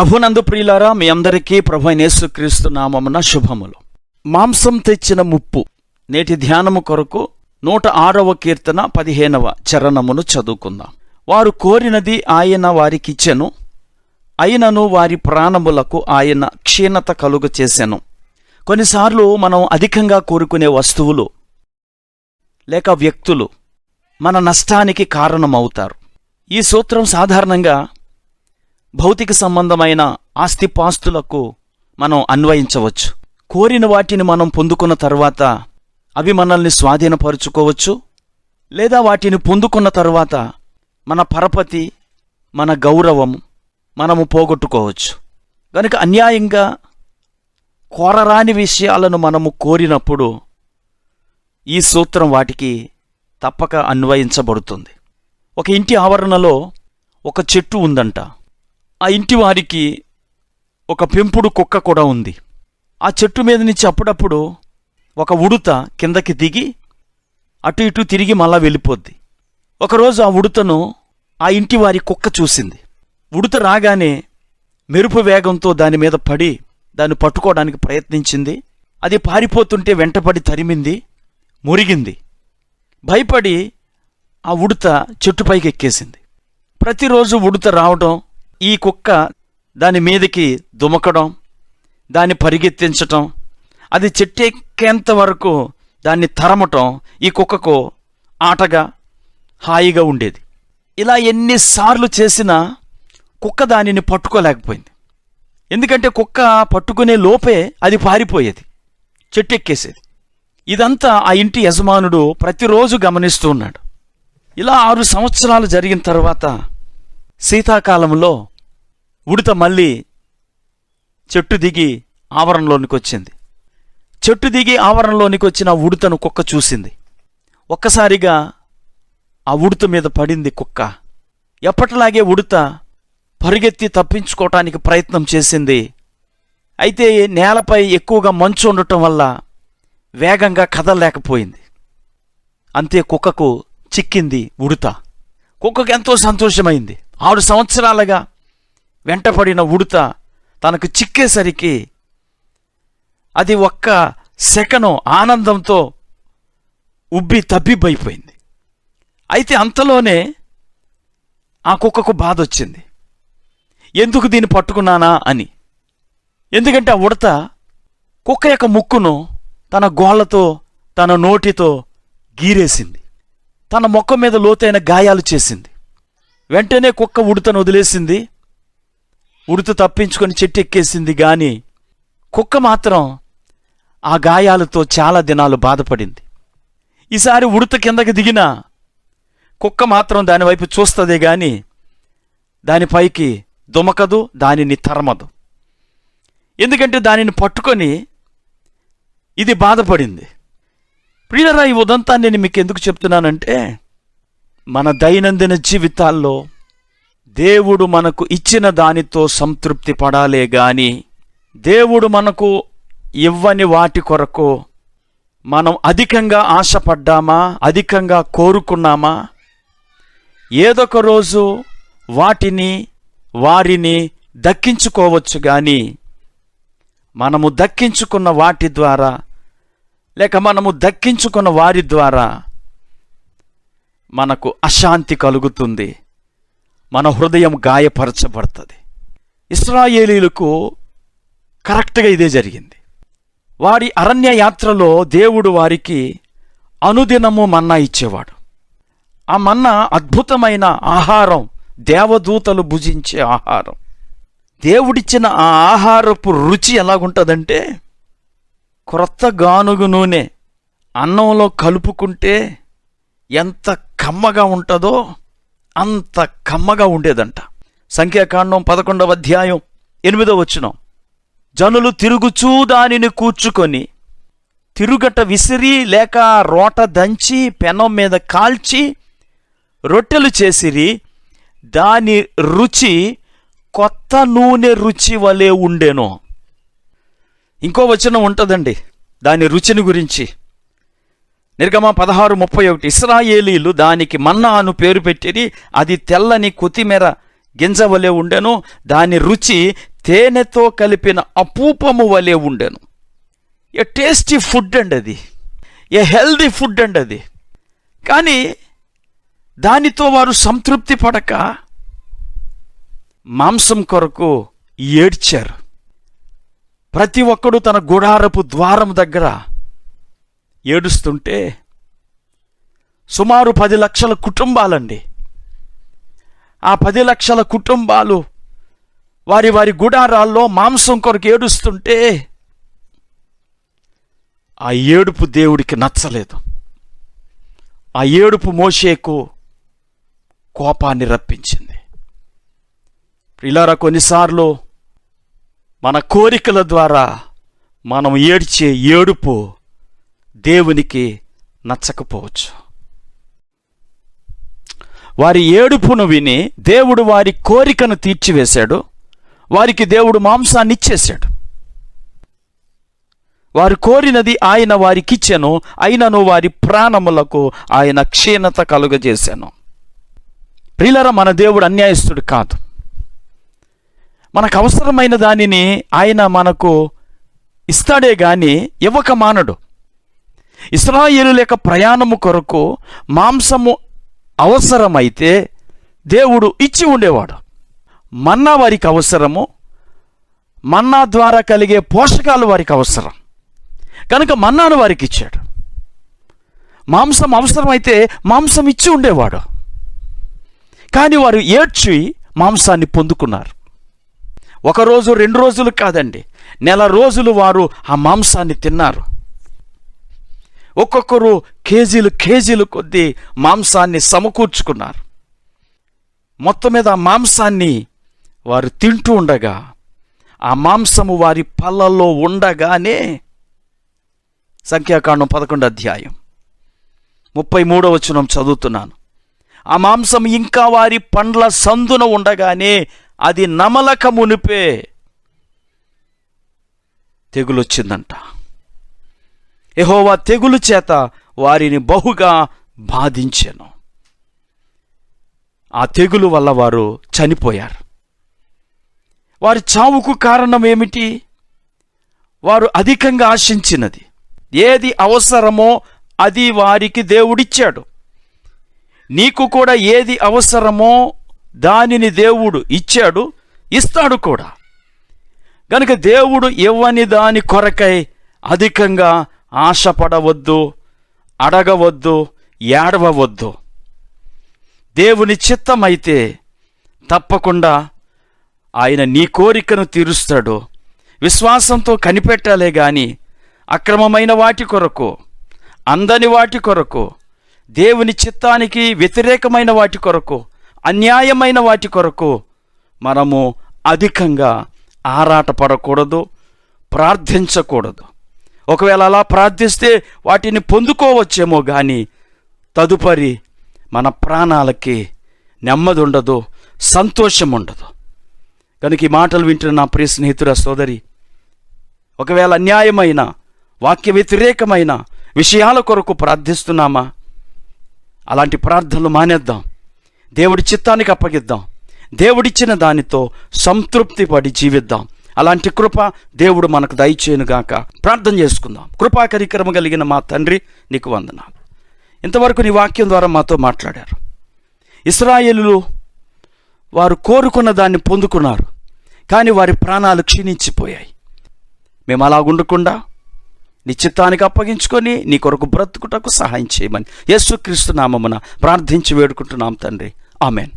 ప్రభునందు ప్రియులారా మీ అందరికీ ప్రభు అయిన యేసుక్రీస్తు నామమున శుభములు. మాంసం తెచ్చిన ముప్పు నేటి ధ్యానము కొరకు నూట ఆరవ కీర్తన పదిహేనవ చరణమును చదువుకుందాం. వారు కోరినది ఆయన వారికిచ్చెను అయినను వారి ప్రాణములకు ఆయన క్షీణత కలుగ చేసెను. కొన్నిసార్లు మనం అధికంగా కోరుకునే వస్తువులు లేక వ్యక్తులు మన నష్టానికి కారణమవుతారు. ఈ సూత్రం సాధారణంగా భౌతిక సంబంధమైన ఆస్తిపాస్తులకు మనం అన్వయించవచ్చు. కోరిన వాటిని మనం పొందుకున్న తర్వాత అవి మనల్ని స్వాధీనపరుచుకోవచ్చు. లేదా వాటిని పొందుకున్న తర్వాత మన పరపతి మన గౌరవం మనము పోగొట్టుకోవచ్చు. కనుక అన్యాయంగా కోరరాని విషయాలను మనము కోరినప్పుడు ఈ సూత్రం వాటికి తప్పక అన్వయించబడుతుంది. ఒక ఇంటి ఆవరణలో ఒక చెట్టు ఉందంట. ఆ ఇంటి వారికి ఒక పెంపుడు కుక్క కూడా ఉంది. ఆ చెట్టు మీద నుంచి అప్పుడప్పుడు ఒక ఉడుత కిందకి దిగి అటు ఇటు తిరిగి మళ్ళా వెళ్ళిపోద్ది. ఒకరోజు ఆ ఉడుతను ఆ ఇంటి వారి కుక్క చూసింది. ఉడుత రాగానే మెరుపు వేగంతో దాని మీద పడి దాన్ని పట్టుకోవడానికి ప్రయత్నించింది. అది పారిపోతుంటే వెంటపడి తరిమింది మురిగింది. భయపడి ఆ ఉడుత చెట్టుపైకి ఎక్కేసింది ప్రతిరోజు ఉడుత రావడం ఈ కుక్క దాని మీదకి దుమకడం దాన్ని పరిగెత్తించటం అది చెట్టు ఎక్కేంత వరకు దాన్ని తరమటం ఈ కుక్కకు ఆటగా హాయిగా ఉండేది. ఇలా ఎన్నిసార్లు చేసినా కుక్క దానిని పట్టుకోలేకపోయింది. ఎందుకంటే కుక్క పట్టుకునే లోపే అది పారిపోయేది చెట్టు ఎక్కేసేది ఇదంతా ఆ ఇంటి యజమానుడు ప్రతిరోజు గమనిస్తూ ఉన్నాడు. ఇలా ఆరు సంవత్సరాలు జరిగిన తర్వాత శీతాకాలంలో ఉడత మళ్ళీ చెట్టు దిగి ఆవరణలోనికి వచ్చింది. చెట్టు దిగి ఆవరణలోనికి వచ్చిన ఉడతను కుక్క చూసింది. ఒక్కసారిగా ఆ ఉడత మీద పడింది కుక్క. ఎప్పటిలాగే ఉడత పరిగెత్తి తప్పించుకోవటానికి ప్రయత్నం చేసింది. అయితే నేలపై ఎక్కువగా మంచు ఉండటం వల్ల వేగంగా కదలలేకపోయింది. అంతే కుక్కకు చిక్కింది ఉడత. కుక్కకు ఎంతో సంతోషమైంది. ఆరు సంవత్సరాలుగా వెంటపడిన ఉడత తనకు చిక్కేసరికి అది ఒక్క సెకను ఆనందంతో ఉబ్బి తబ్బిబ్బైపోయింది. అయితే అంతలోనే ఆ కుక్కకు బాధ వచ్చింది ఎందుకు దీన్ని పట్టుకున్నానా అని. ఎందుకంటే ఆ ఉడత కుక్క యొక్క ముక్కును తన గోళ్ళతో తన నోటితో గీరేసింది. తన మొక్క మీద లోతైన గాయాలు చేసింది. వెంటనే కుక్క ఉడతను వదిలేసింది. ఉడుత తప్పించుకొని చెట్టు ఎక్కేసింది గాని కుక్క మాత్రం ఆ గాయాలతో చాలా దినాలు బాధపడింది. ఈసారి ఉడత కిందకి దిగినా కుక్క మాత్రం దానివైపు చూస్తుందే గాని దానిపైకి దుమకదు దానిని తరమదు. ఎందుకంటే దానిని పట్టుకొని ఇది బాధపడింది. ప్రియరా ఈ ఉదంతాన్ని నేను మీకు ఎందుకు చెప్తున్నానంటే మన దైనందిన జీవితాల్లో దేవుడు మనకు ఇచ్చిన దానితో సంతృప్తి పడాలే గాని దేవుడు మనకు ఇవ్వని వాటి కొరకు మనం అధికంగా ఆశపడ్డామా అధికంగా కోరుకున్నామా? ఏదొక రోజు వాటిని వారిని దక్కించుకోవచ్చు గాని మనము దక్కించుకున్న వాటి ద్వారా లేక మనము దక్కించుకున్న వారి ద్వారా మనకు అశాంతి కలుగుతుంది. మన హృదయం గాయపరచబడుతుంది. ఇస్రాయేలీలకు కరెక్ట్గా ఇదే జరిగింది. వారి అరణ్య యాత్రలో దేవుడు వారికి అనుదినము మన్నా ఇచ్చేవాడు. ఆ మన్నా అద్భుతమైన ఆహారం దేవదూతలు భుజించే ఆహారం. దేవుడిచ్చిన ఆ ఆహారపు రుచి ఎలాగుంటుందంటే క్రొత్త గానుగు నూనె అన్నంలో కలుపుకుంటే ఎంత కమ్మగా ఉంటుందో అంత కమ్మగా ఉండేదంట. సంఖ్యాకాండం పదకొండవ అధ్యాయం ఎనిమిదవ వచనం. జనులు తిరుగుచూ దానిని కూర్చుకొని తిరుగట విసిరి లేక రోట దంచి పెనం మీద కాల్చి రొట్టెలు చేసిరి దాని రుచి కొత్త నూనె రుచి వలె ఉండెను. ఇంకో వచనం ఉంటుందండి. దాని రుచిని గురించి. నిర్గమ పదహారు ముప్పై ఒకటి. ఇస్రాయేలీలు దానికి మన్నా అను పేరు పెట్టిరి అది తెల్లని కొత్తిమీర గింజ వలె ఉండెను దాని రుచి తేనెతో కలిపిన అపూపము వలె ఉండెను. ఏ టేస్టీ ఫుడ్ అండి అది. ఏ హెల్దీ ఫుడ్ అండి అది. కానీ దానితో వారు సంతృప్తి పడక మాంసం కొరకు ఏడ్చారు. ప్రతి ఒక్కడు తన గుడారపు ద్వారం దగ్గర ఏడుస్తుంటే సుమారు పది లక్షల కుటుంబాలండి. ఆ పది లక్షల కుటుంబాలు వారి వారి గుడారాల్లో మాంసం కొరకు ఏడుస్తుంటే ఆ ఏడుపు దేవుడికి నచ్చలేదు. ఆ ఏడుపు మోషేకు కోపాన్ని రప్పించింది. ఇలారా కొన్నిసార్లు మన కోరికల ద్వారా మనం ఏడ్చే ఏడుపు దేవునికి నచ్చకపోవచ్చు. వారి ఏడుపును విని దేవుడు వారి కోరికను తీర్చివేశాడు. వారికి దేవుడు మాంసాన్ని ఇచ్చేశాడు. వారు కోరినది ఆయన వారికిచ్చెను అయినను వారి ప్రాణములకు ఆయన క్షీణత కలుగజేశాను. ప్రిలర మన దేవుడు అన్యాయస్తుడు కాదు. మనకు అవసరమైన దానిని ఆయన మనకు ఇస్తాడే గాని ఇవ్వక మానడు. ఇస్రాయేలు లేక ప్రయాణము కొరకు మాంసము అవసరమైతే దేవుడు ఇచ్చి ఉండేవాడు. మన్నా వారికి అవసరము మన్నా ద్వారా కలిగే పోషకాలు వారికి అవసరం. కనుక మన్నాను వారికి ఇచ్చాడు. మాంసం అవసరమైతే మాంసం ఇచ్చి ఉండేవాడు. కానీ వారు ఏడ్చి మాంసాన్ని పొందుకున్నారు. ఒకరోజు రెండు రోజులు కాదండి నెల రోజులు వారు ఆ మాంసాన్ని తిన్నారు. ఒక్కొక్కరు కేజీలు కేజీలు కొద్దీ మాంసాన్ని సమకూర్చుకున్నారు. మొత్తం మీద ఆ మాంసాన్ని వారు తింటూ ఉండగా ఆ మాంసము వారి పళ్ళల్లో ఉండగానే సంఖ్యాకాండం పదకొండు అధ్యాయం ముప్పై మూడో వచనం చదువుతున్నాను. ఆ మాంసం ఇంకా వారి పండ్ల సందున ఉండగానే అది నమలక మునిపే తెగులొచ్చిందంట. ఎహోవా తెగులు చేత వారిని బహుగా బాధించాను. ఆ తెగులు వల్ల వారు చనిపోయారు. వారి చావుకు కారణం ఏమిటి? వారు అధికంగా ఆశించినది. ఏది అవసరమో అది వారికి దేవుడిచ్చాడు. నీకు కూడా ఏది అవసరమో దానిని దేవుడు ఇచ్చాడు ఇస్తాడు కూడా. గనుక దేవుడు ఇవ్వని దాని కొరకై అధికంగా ఆశపడవద్దు అడగవద్దు ఏడవవద్దు. దేవుని చిత్తమైతే తప్పకుండా ఆయన నీ కోరికను తీరుస్తాడు. విశ్వాసంతో కనిపెట్టాలే గాని అక్రమమైన వాటి కొరకు అందని వాటి కొరకు దేవుని చిత్తానికి వ్యతిరేకమైన వాటి కొరకు అన్యాయమైన వాటి కొరకు మనము అధికంగా ఆరాటపడకూడదు ప్రార్థించకూడదు. ఒకవేళ అలా ప్రార్థిస్తే వాటిని పొందుకోవచ్చేమో కానీ తదుపరి మన ప్రాణాలకి నెమ్మది ఉండదు సంతోషం ఉండదు కనుక ఈ మాటలు వింటున్న నా ప్రియ స్నేహితుడ సోదరి ఒకవేళ అన్యాయమైన వాక్య వ్యతిరేకమైన విషయాల కొరకు ప్రార్థిస్తున్నామా? అలాంటి ప్రార్థనలు మానేద్దాం. దేవుడి చిత్తానికి అప్పగిద్దాం. దేవుడిచ్చిన దానితో సంతృప్తి పడి జీవిద్దాం. అలాంటి కృప దేవుడు మనకు దయచేయనుగాక ప్రార్థన చేసుకుందాం. కృపా కరికరమ కలిగిన మా తండ్రి నీకు వందనాలు. ఇంతవరకు నీ వాక్యం ద్వారా మాతో మాట్లాడారు. ఇస్రాయేలులు వారు కోరుకున్న దాన్ని పొందుకున్నారు. కానీ వారి ప్రాణాలు క్షీణించిపోయాయి. మేము అలా ఉండకుండా నీ చిత్తానికి అప్పగించుకొని నీ కొరకు బ్రతుకుటకు సహాయం చేయమని యేసుక్రీస్తు నామమున ప్రార్థించి వేడుకుంటున్నాం తండ్రి. ఆమెన్.